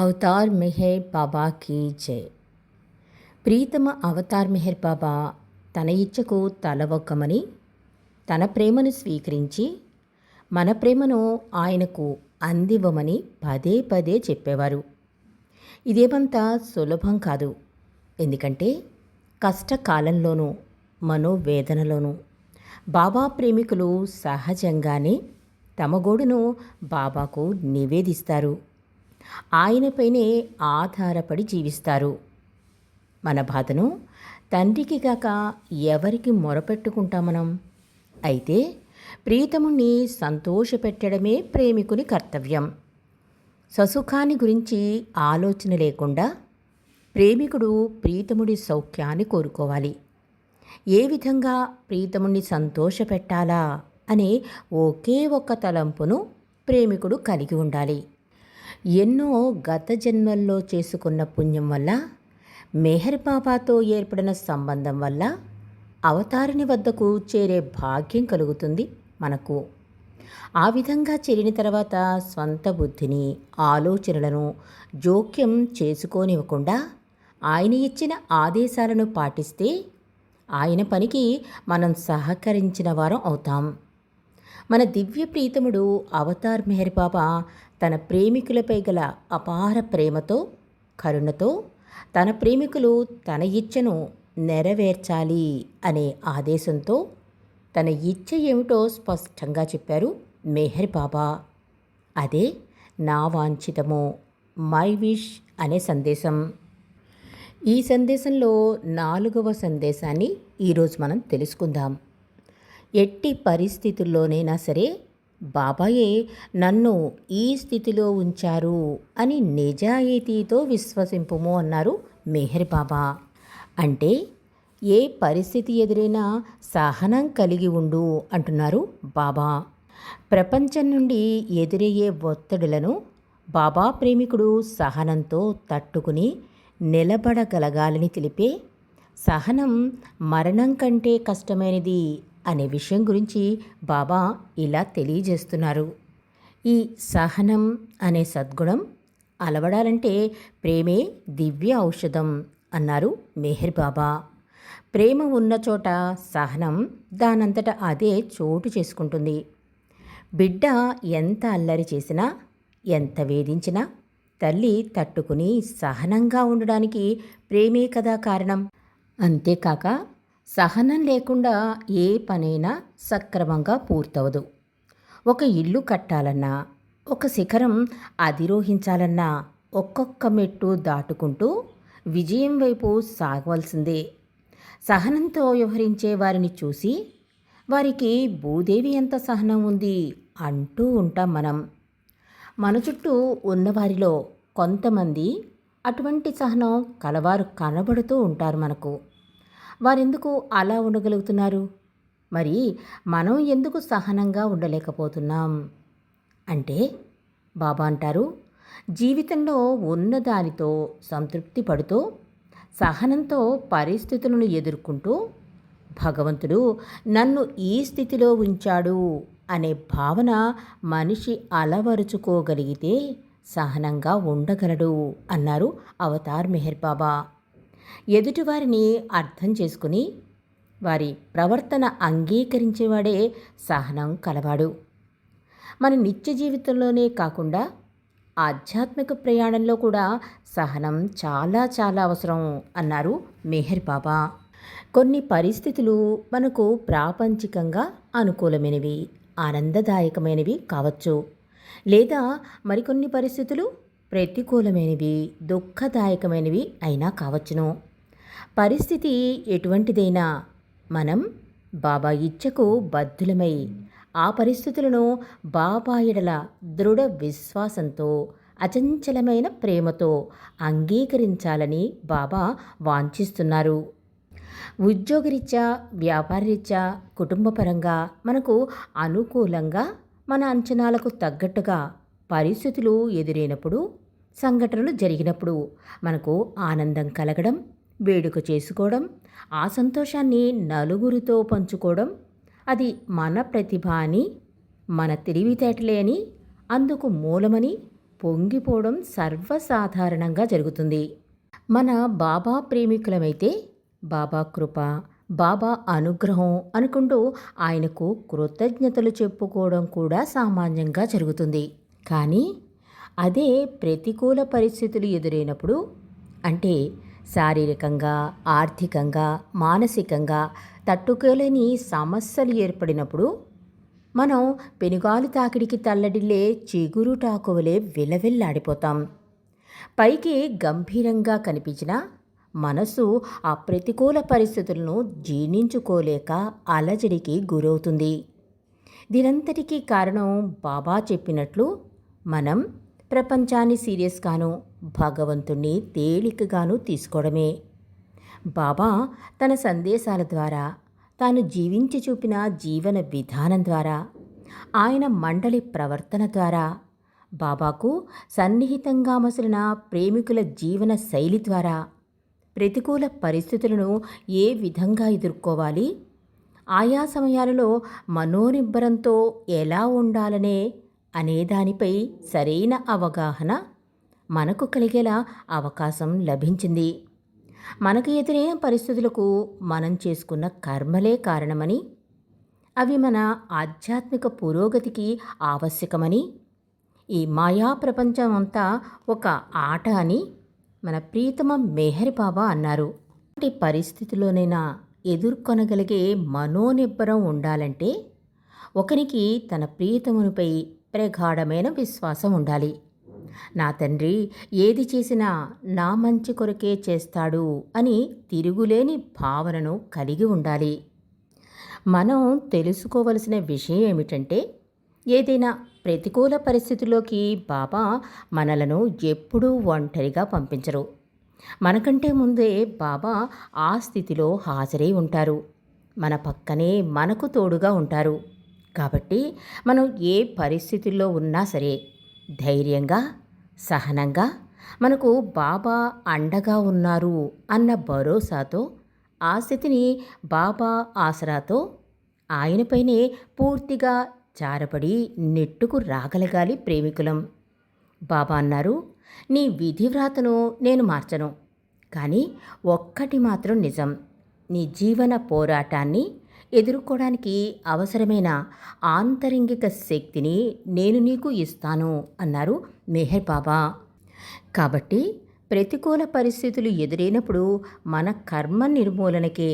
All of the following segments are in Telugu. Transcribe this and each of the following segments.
అవతార్ మెహర్ బాబా కీ జై. ప్రీతమ అవతార్ మెహర్ బాబా తన ఇచ్చకు తలవొక్కమని తన ప్రేమను స్వీకరించి మన ప్రేమను ఆయనకు అందివ్వమని పదే పదే చెప్పేవారు. ఇదేమంత సులభం కాదు. ఎందుకంటే కష్టకాలంలోనూ మనోవేదనలోనూ బాబా ప్రేమికులు సహజంగానే తమ గోడును బాబాకు నివేదిస్తారు. ఆయనపైనే ఆధారపడి జీవిస్తారు. మన బాధను తండ్రికి కాక ఎవరికి మొరపెట్టుకుంటాం మనం? అయితే ప్రీతముణ్ణి సంతోషపెట్టడమే ప్రేమికుని కర్తవ్యం. ససుఖాన్ని గురించి ఆలోచన లేకుండా ప్రేమికుడు ప్రీతముడి సౌఖ్యాన్ని కోరుకోవాలి. ఏ విధంగా ప్రీతముని సంతోషపెట్టాలా అనే ఒకే ఒక్క తలంపును ప్రేమికుడు కలిగి ఉండాలి. ఎన్నో గత జన్మల్లో చేసుకున్న పుణ్యం వల్ల మెహర్ బాబాతో ఏర్పడిన సంబంధం వల్ల అవతారిని వద్దకు చేరే భాగ్యం కలుగుతుంది మనకు. ఆ విధంగా చేరిన తర్వాత స్వంత బుద్ధిని ఆలోచనలను జోక్యం చేసుకోనివ్వకుండా ఆయన ఇచ్చిన ఆదేశాలను పాటిస్తే ఆయన పనికి మనం సహకరించిన వారం అవుతాం. మన దివ్య ప్రీతముడు అవతార్ మెహర్ బాబా తన ప్రేమికులపై గల అపార ప్రేమతో కరుణతో తన ప్రేమికులు తన ఇచ్చను నెరవేర్చాలి అనే ఆదేశంతో తన ఇచ్చ ఏమిటో స్పష్టంగా చెప్పారు మెహర్ బాబా. అదే నా వాంఛితము మై విష్ అనే సందేశం. ఈ సందేశంలో నాలుగవ సందేశాన్ని ఈరోజు మనం తెలుసుకుందాం. ఎట్టి పరిస్థితుల్లోనైనా సరే బాబాయే నన్ను ఈ స్థితిలో ఉంచారు అని నిజాయితీతో విశ్వసింపుము అన్నారు మెహర్ బాబా. అంటే ఏ పరిస్థితి ఎదురైనా సహనం కలిగి ఉండు అంటున్నారు బాబా. ప్రపంచం నుండి ఎదురయ్యే ఒత్తిడులను బాబా ప్రేమికుడు సహనంతో తట్టుకుని నిలబడగలగాలని తెలిపే సహనం మరణం కంటే కష్టమైనది అనే విషయం గురించి బాబా ఇలా తెలియజేస్తున్నారు. ఈ సహనం అనే సద్గుణం అలవడాలంటే ప్రేమే దివ్య ఔషధం అన్నారు మెహర్ బాబా. ప్రేమ ఉన్న చోట సహనం దానంతట అదే చోటు చేసుకుంటుంది. బిడ్డ ఎంత అల్లరి చేసినా ఎంత వేధించినా తల్లి తట్టుకుని సహనంగా ఉండడానికి ప్రేమే కదా కారణం. అంతేకాక సహనం లేకుండా ఏ పనైనా సక్రమంగా పూర్తవదు. ఒక ఇల్లు కట్టాలన్నా ఒక శిఖరం అధిరోహించాలన్నా ఒక్కొక్క మెట్టు దాటుకుంటూ విజయం వైపు సాగవలసిందే. సహనంతో వ్యవహరించే వారిని చూసి వారికి భూదేవి ఎంత సహనం ఉంది అంటూ ఉంటాం మనం. మన చుట్టూ ఉన్నవారిలో కొంతమంది అటువంటి సహనం కలవారు కనబడుతూ ఉంటారు మనకు. వారెందుకు అలా ఉండగలుగుతున్నారు? మరి మనం ఎందుకు సహనంగా ఉండలేకపోతున్నాం? అంటే బాబా అంటారు జీవితంలో ఉన్నదానితో సంతృప్తి పడుతూ సహనంతో పరిస్థితులను ఎదుర్కొంటూ భగవంతుడు నన్ను ఈ స్థితిలో ఉంచాడు అనే భావన మనిషి అలవరుచుకోగలిగితే సహనంగా ఉండగలడు అన్నారు అవతార్ మెహర్ బాబా. ఎదుటివారిని అర్థం చేసుకుని వారి ప్రవర్తన అంగీకరించేవాడే సహనం కలవాడు. మన నిత్య జీవితంలోనే కాకుండా ఆధ్యాత్మిక ప్రయాణంలో కూడా సహనం చాలా చాలా అవసరం అన్నారు మెహర్ బాబా. కొన్ని పరిస్థితులు మనకు ప్రాపంచికంగా అనుకూలమైనవి ఆనందదాయకమైనవి కావచ్చు. లేదా మరికొన్ని పరిస్థితులు ప్రతికూలమైనవి దుఃఖదాయకమైనవి అయినా కావచ్చును. పరిస్థితి ఎటువంటిదైనా మనం బాబా ఇచ్చకు బద్ధులమై ఆ పరిస్థితులను బాబాయిడల దృఢ విశ్వాసంతో అచంచలమైన ప్రేమతో అంగీకరించాలని బాబా వాంఛిస్తున్నారు. ఉద్యోగరీత్యా వ్యాపారరీత్యా కుటుంబపరంగా మనకు అనుకూలంగా మన అంచనాలకు తగ్గట్టుగా పరిస్థితులు ఎదురైనప్పుడు సంఘటనలు జరిగినప్పుడు మనకు ఆనందం కలగడం వేడుక చేసుకోవడం ఆ సంతోషాన్ని నలుగురితో పంచుకోవడం అది మన ప్రతిభ అని మన తెలివితేటలే అని అందుకు మూలమని పొంగిపోవడం సర్వసాధారణంగా జరుగుతుంది. మన బాబా ప్రేమికులమైతే బాబా కృప బాబా అనుగ్రహం అనుకుంటూ ఆయనకు కృతజ్ఞతలు చెప్పుకోవడం కూడా సామాన్యంగా జరుగుతుంది. కానీ అదే ప్రతికూల పరిస్థితులు ఎదురైనప్పుడు అంటే శారీరకంగా ఆర్థికంగా మానసికంగా తట్టుకోలేని సమస్యలు ఏర్పడినప్పుడు మనం పెనుగాలు తాకిడికి తల్లడిల్లే చిగురు టాకువలే విలవిల్లాడిపోతాం. పైకి గంభీరంగా కనిపించిన మనసు ఆ ప్రతికూల పరిస్థితులను జీర్ణించుకోలేక అలజడికి గురవుతుంది. దీనంతటికీ కారణం బాబా చెప్పినట్లు మనం ప్రపంచాన్ని సీరియస్గాను భగవంతుణ్ణి తేలికగాను తీసుకోవడమే. బాబా తన సందేశాల ద్వారా తాను జీవించి చూపిన జీవన విధానం ద్వారా ఆయన మండలి ప్రవర్తన ద్వారా బాబాకు సన్నిహితంగా మసలిన ప్రేమికుల జీవన శైలి ద్వారా ప్రతికూల పరిస్థితులను ఏ విధంగా ఎదుర్కోవాలి ఆయా సమయాలలో మనోనిబ్బరంతో ఎలా ఉండాలనే అనే దానిపై సరైన అవగాహన మనకు కలిగేలా అవకాశం లభించింది. మనకు ఎదురైన పరిస్థితులకు మనం చేసుకున్న కర్మలే కారణమని అవి మన ఆధ్యాత్మిక పురోగతికి ఆవశ్యకమని ఈ మాయా ప్రపంచం అంతా ఒక ఆట అని మన ప్రీతమ మెహర్ బాబా అన్నారు. ఇలాంటి పరిస్థితిలోనైనా ఎదుర్కొనగలిగే మనోనిబ్బరం ఉండాలంటే ఒకరికి తన ప్రియతమునిపై ప్రగాఢమైన విశ్వాసం ఉండాలి. నా తండ్రి ఏది చేసినా నా మంచి కొరకే చేస్తాడు అని తిరుగులేని భావనను కలిగి ఉండాలి. మనం తెలుసుకోవలసిన విషయం ఏమిటంటే ఏదైనా ప్రతికూల పరిస్థితుల్లోకి బాబా మనలను ఎప్పుడూ ఒంటరిగా పంపించరు. మనకంటే ముందే బాబా ఆ స్థితిలో హాజరై ఉంటారు. మన పక్కనే మనకు తోడుగా ఉంటారు. కాబట్టి మనం ఏ పరిస్థితుల్లో ఉన్నా సరే ధైర్యంగా సహనంగా మనకు బాబా అండగా ఉన్నారు అన్న భరోసాతో ఆ స్థితిని బాబా ఆసరాతో ఆయనపైనే పూర్తిగా జారపడి నెట్టుకు రాగలగాలి ప్రేమికులం. బాబా అన్నారు నీ విధివ్రాతను నేను మార్చను. కానీ ఒక్కటి మాత్రం నిజం నీ జీవన పోరాటాన్ని ఎదుర్కోవడానికి అవసరమైన ఆంతరింగిక శక్తిని నేను నీకు ఇస్తాను అన్నారు మెహర్ బాబా. కాబట్టి ప్రతికూల పరిస్థితులు ఎదురైనప్పుడు మన కర్మ నిర్మూలనకే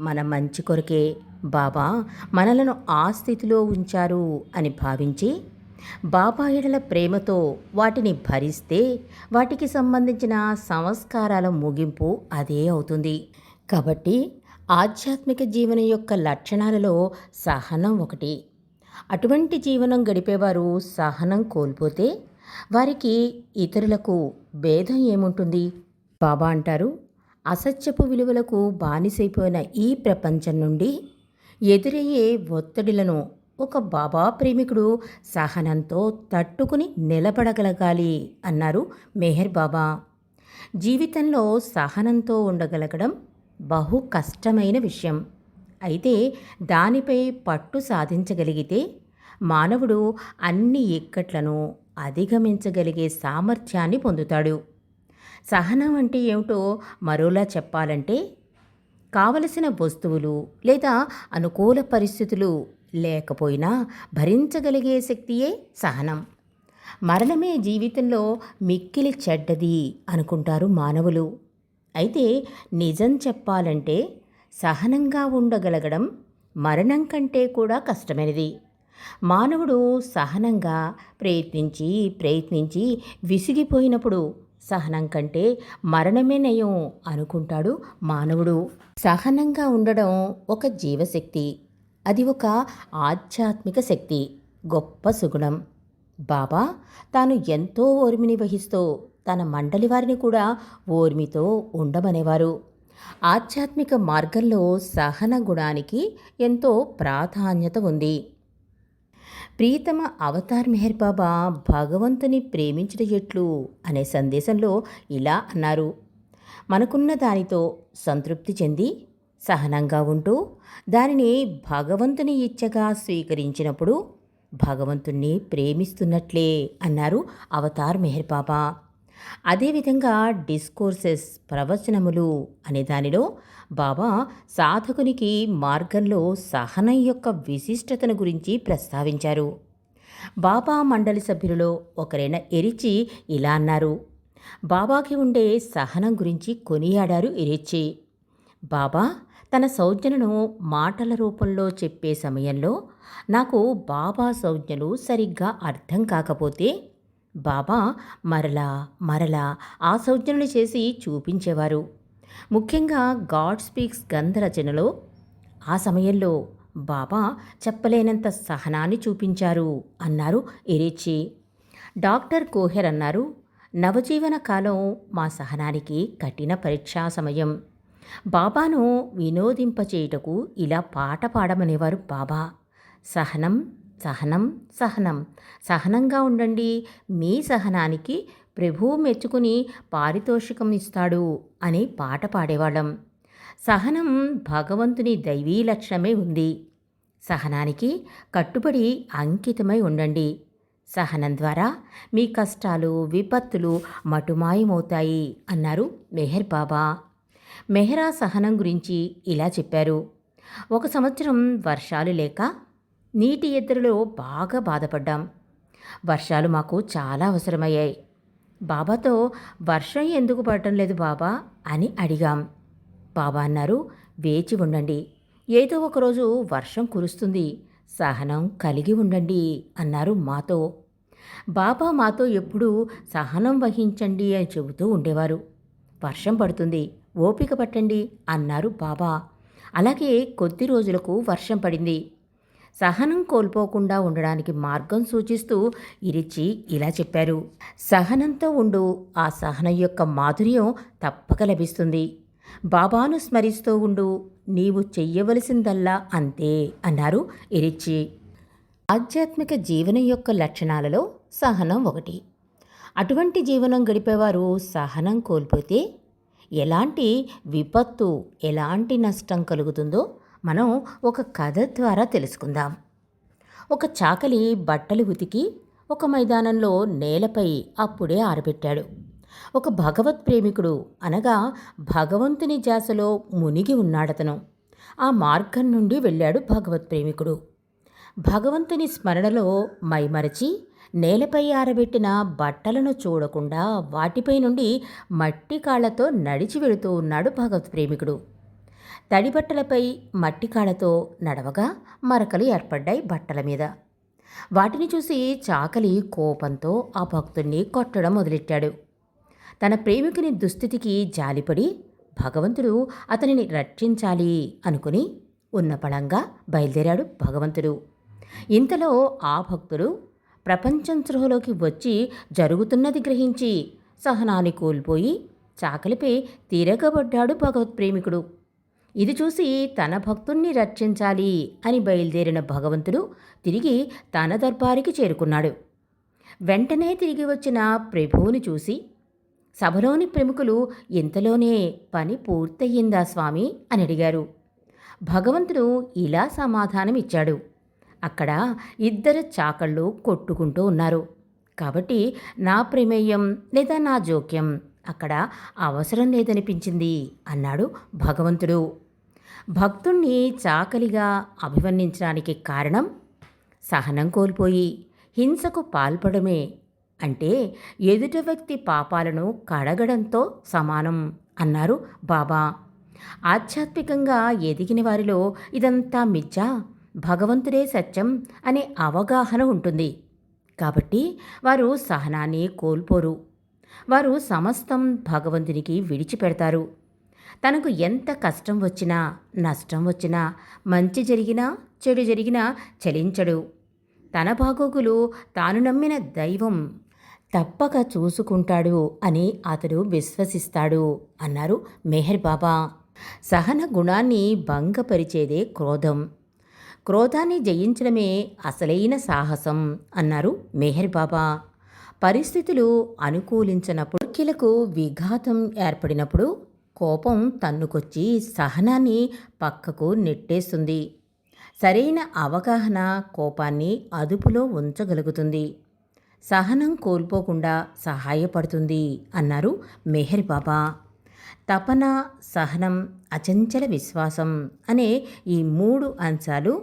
మన మంచి కొరకే బాబా మనలను ఆ స్థితిలో ఉంచారు అని భావించి బాబా ఎడల ప్రేమతో వాటిని భరిస్తే వాటికి సంబంధించిన సంస్కారాల ముగింపు అదే అవుతుంది. కాబట్టి ఆధ్యాత్మిక జీవనం యొక్క లక్షణాలలో సహనం ఒకటి. అటువంటి జీవనం గడిపేవారు సహనం కోల్పోతే వారికి ఇతరులకు భేదం ఏముంటుంది? బాబా అంటారు అసత్యపు విలువలకు బానిసైపోయిన ఈ ప్రపంచం నుండి ఎదురయ్యే ఒత్తిడిలను ఒక బాబా ప్రేమికుడు సహనంతో తట్టుకుని నిలబడగలగాలి అన్నారు మెహర్ బాబా. జీవితంలో సహనంతో ఉండగలగడం బహు కష్టమైన విషయం. అయితే దానిపై పట్టు సాధించగలిగితే మానవుడు అన్ని ఇక్కట్లను అధిగమించగలిగే సామర్థ్యాన్ని పొందుతాడు. సహనం అంటే ఏమిటో మరోలా చెప్పాలంటే కావలసిన వస్తువులు లేదా అనుకూల పరిస్థితులు లేకపోయినా భరించగలిగే శక్తియే సహనం. మరణమే జీవితంలో మిక్కిలి చెడ్డది అనుకుంటారు మానవులు. అయితే నిజం చెప్పాలంటే సహనంగా ఉండగలగడం మరణం కంటే కూడా కష్టమైనది. మానవుడు సహనంగా ప్రయత్నించి ప్రయత్నించి విసిగిపోయినప్పుడు సహనం కంటే మరణమే నయం అనుకుంటాడు మానవుడు. సహనంగా ఉండడం ఒక జీవశక్తి. అది ఒక ఆధ్యాత్మిక శక్తి గొప్ప సుగుణం. బాబా తాను ఎంతో ఓర్మిని వహిస్తూ తన మండలి వారిని కూడా ఓర్మితో ఉండమనేవారు. ఆధ్యాత్మిక మార్గంలో సహన గుణానికి ఎంతో ప్రాధాన్యత ఉంది. ప్రీతమ అవతార్ మెహర్ బాబా భగవంతుని ప్రేమించట ఎట్లు అనే సందేశంలో ఇలా అన్నారు. మనకున్న దానితో సంతృప్తి చెంది సహనంగా ఉంటూ దానిని భగవంతుని ఇచ్చగా స్వీకరించినప్పుడు భగవంతుణ్ణి ప్రేమిస్తున్నట్లే అన్నారు అవతార్ మెహర్ బాబా. అదేవిధంగా డిస్కోర్సెస్ ప్రవచనములు అనే దానిలో బాబా సాధకునికి మార్గంలో సహనం యొక్క విశిష్టతను గురించి ప్రస్తావించారు. బాబా మండలి సభ్యులలో ఒకరైన ఎరిచి ఇలా అన్నారు. బాబాకి ఉండే సహనం గురించి కొనియాడారు ఎరిచి. బాబా తన సౌజ్ఞలను మాటల రూపంలో చెప్పే సమయంలో నాకు బాబా సౌజ్ఞలు సరిగ్గా అర్థం కాకపోతే బాబా మరలా మరలా ఆ సౌజన్యులు చేసి చూపించేవారు. ముఖ్యంగా గాడ్ స్పీక్స్ గంధరచనలో ఆ సమయంలో బాబా చెప్పలేనంత సహనాన్ని చూపించారు అన్నారు ఎరిచి. డాక్టర్ కోహెర్ అన్నారు నవజీవన కాలం మా సహనానికి కఠిన పరీక్షా సమయం. బాబాను వినోదింపచేయుటకు ఇలా పాట పాడమనేవారు బాబా. సహనం సహనం సహనం. సహనంగా ఉండండి. మీ సహనానికి ప్రభువు మెచ్చుకుని పారితోషికం ఇస్తాడు అని పాట పాడేవాళ్ళం. సహనం భగవంతుని దైవీ లక్షణమే ఉంది. సహనానికి కట్టుబడి అంకితమై ఉండండి. సహనం ద్వారా మీ కష్టాలు విపత్తులు మటుమాయమవుతాయి అన్నారు మెహర్ బాబా. మెహరా సహనం గురించి ఇలా చెప్పారు. ఒక సంవత్సరం వర్షాలు లేక నీటి ఎద్దరిలో బాగా బాధపడ్డాం. వర్షాలు మాకు చాలా అవసరమయ్యాయి. బాబాతో వర్షం ఎందుకు పడటం లేదు బాబా? అని అడిగాం. బాబా అన్నారు వేచి ఉండండి. ఏదో ఒకరోజు వర్షం కురుస్తుంది. సహనం కలిగి ఉండండి అన్నారు మాతో. బాబా మాతో ఎప్పుడూ సహనం వహించండి అని చెబుతూ ఉండేవారు. వర్షం పడుతుంది. ఓపిక పట్టండి అన్నారు బాబా. అలాగే కొద్ది రోజులకు వర్షం పడింది. సహనం కోల్పోకుండా ఉండడానికి మార్గం సూచిస్తూ ఇరిచి ఇలా చెప్పారు. సహనంతో ఉండు ఆ సహనం యొక్క మాధుర్యం తప్పక లభిస్తుంది. బాబాను స్మరిస్తూ ఉండు నీవు చెయ్యవలసిందల్లా అంతే అన్నారు ఇరిచి. ఆధ్యాత్మిక జీవనం యొక్క లక్షణాలలో సహనం ఒకటి. అటువంటి జీవనం గడిపేవారు సహనం కోల్పోతే ఎలాంటి విపత్తు ఎలాంటి నష్టం కలుగుతుందో మనం ఒక కథ ద్వారా తెలుసుకుందాం. ఒక చాకలి బట్టలు ఉతికి ఒక మైదానంలో నేలపై అప్పుడే ఆరబెట్టాడు. ఒక భగవత్ ప్రేమికుడు అనగా భగవంతుని జాసలో మునిగి ఉన్నాడతను. ఆ మార్గం నుండి వెళ్ళాడు భగవత్ ప్రేమికుడు. భగవంతుని స్మరణలో మైమరచి నేలపై ఆరబెట్టిన బట్టలను చూడకుండా వాటిపై నుండి మట్టి కాళ్ళతో నడిచి వెళుతూ ఉన్నాడు భగవత్ ప్రేమికుడు. తడి బట్టలపై మట్టి నడవగా మరకలు ఏర్పడ్డాయి బట్టల మీద. వాటిని చూసి చాకలి కోపంతో ఆ భక్తుణ్ణి కొట్టడం మొదలెట్టాడు. తన ప్రేమికుని దుస్థితికి జాలిపడి భగవంతుడు అతనిని రక్షించాలి అనుకుని ఉన్నపళంగా బయలుదేరాడు భగవంతుడు. ఇంతలో ఆ భక్తుడు ప్రపంచం సృహలోకి వచ్చి జరుగుతున్నది గ్రహించి సహనాన్ని కోల్పోయి చాకలిపై తిరగబడ్డాడు భగవత్ ప్రేమికుడు. ఇది చూసి తన భక్తుణ్ణి రక్షించాలి అని బయలుదేరిన భగవంతుడు తిరిగి తన దర్బారికి చేరుకున్నాడు. వెంటనే తిరిగి వచ్చిన ప్రభువుని చూసి సభలోని ప్రముఖులు ఇంతలోనే పని పూర్తయిందా స్వామి అని అడిగారు. భగవంతుడు ఇలా సమాధానం ఇచ్చాడు అక్కడ ఇద్దరు చాకళ్ళు కొట్టుకుంటూ ఉన్నారు. కాబట్టి నా ప్రమేయం లేదా నా జోక్యం అక్కడ అవసరం లేదనిపించింది అన్నాడు భగవంతుడు. భక్తుణ్ణి చాకలిగా అభివర్ణించడానికి కారణం సహనం కోల్పోయి హింసకు పాల్పడమే అంటే ఎదుటి వ్యక్తి పాపాలను కడగడంతో సమానం అన్నారు బాబా. ఆధ్యాత్మికంగా ఎదిగిన వారిలో ఇదంతా మిథ్యా భగవంతుడే సత్యం అనే అవగాహన ఉంటుంది. కాబట్టి వారు సహనాన్ని కోల్పోరు. వారు సమస్తం భగవంతునికి విడిచిపెడతారు. తనకు ఎంత కష్టం వచ్చినా నష్టం వచ్చినా మంచి జరిగినా చెడు జరిగినా చలించడు. తన బాగోగులు తాను నమ్మిన దైవం తప్పక చూసుకుంటాడు అని అతడు విశ్వసిస్తాడు అన్నారు మెహర్ బాబా. సహన గుణాన్ని భంగపరిచేదే క్రోధం. క్రోధాన్ని జయించడమే అసలైన సాహసం అన్నారు మెహర్ బాబా. పరిస్థితులు అనుకూలించినప్పుడు కిలకు విఘాతం ఏర్పడినప్పుడు కోపం తన్నుకొచ్చి సహనాన్ని పక్కకు నెట్టేస్తుంది. సరైన అవగాహన కోపాన్ని అదుపులో ఉంచగలుగుతుంది. సహనం కోల్పోకుండా సహాయపడుతుంది అన్నారు మెహర్ బాబా. తపన సహనం అచంచల విశ్వాసం అనే ఈ మూడు అంశాలు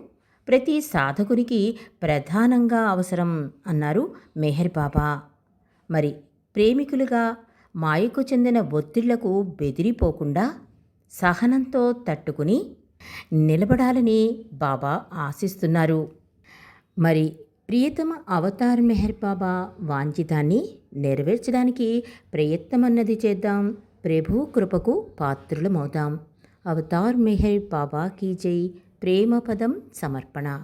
ప్రతి సాధకునికి ప్రధానంగా అవసరం అన్నారు మెహర్ బాబా. మరి ప్రేమికులుగా మాయకు చెందిన ఒత్తిళ్ళకు బెదిరిపోకుండా సహనంతో తట్టుకుని నిలబడాలని బాబా ఆశిస్తున్నారు. మరి ప్రియతమ అవతార్ మెహర్ బాబా వాంఛితాన్ని నెరవేర్చడానికి ప్రయత్నమన్నది చేద్దాం. ప్రభు కృపకు పాత్రులమవుదాం అవతార్ మెహర్ బాబా కీ జై. ప్రేమ పదం సమర్పణ.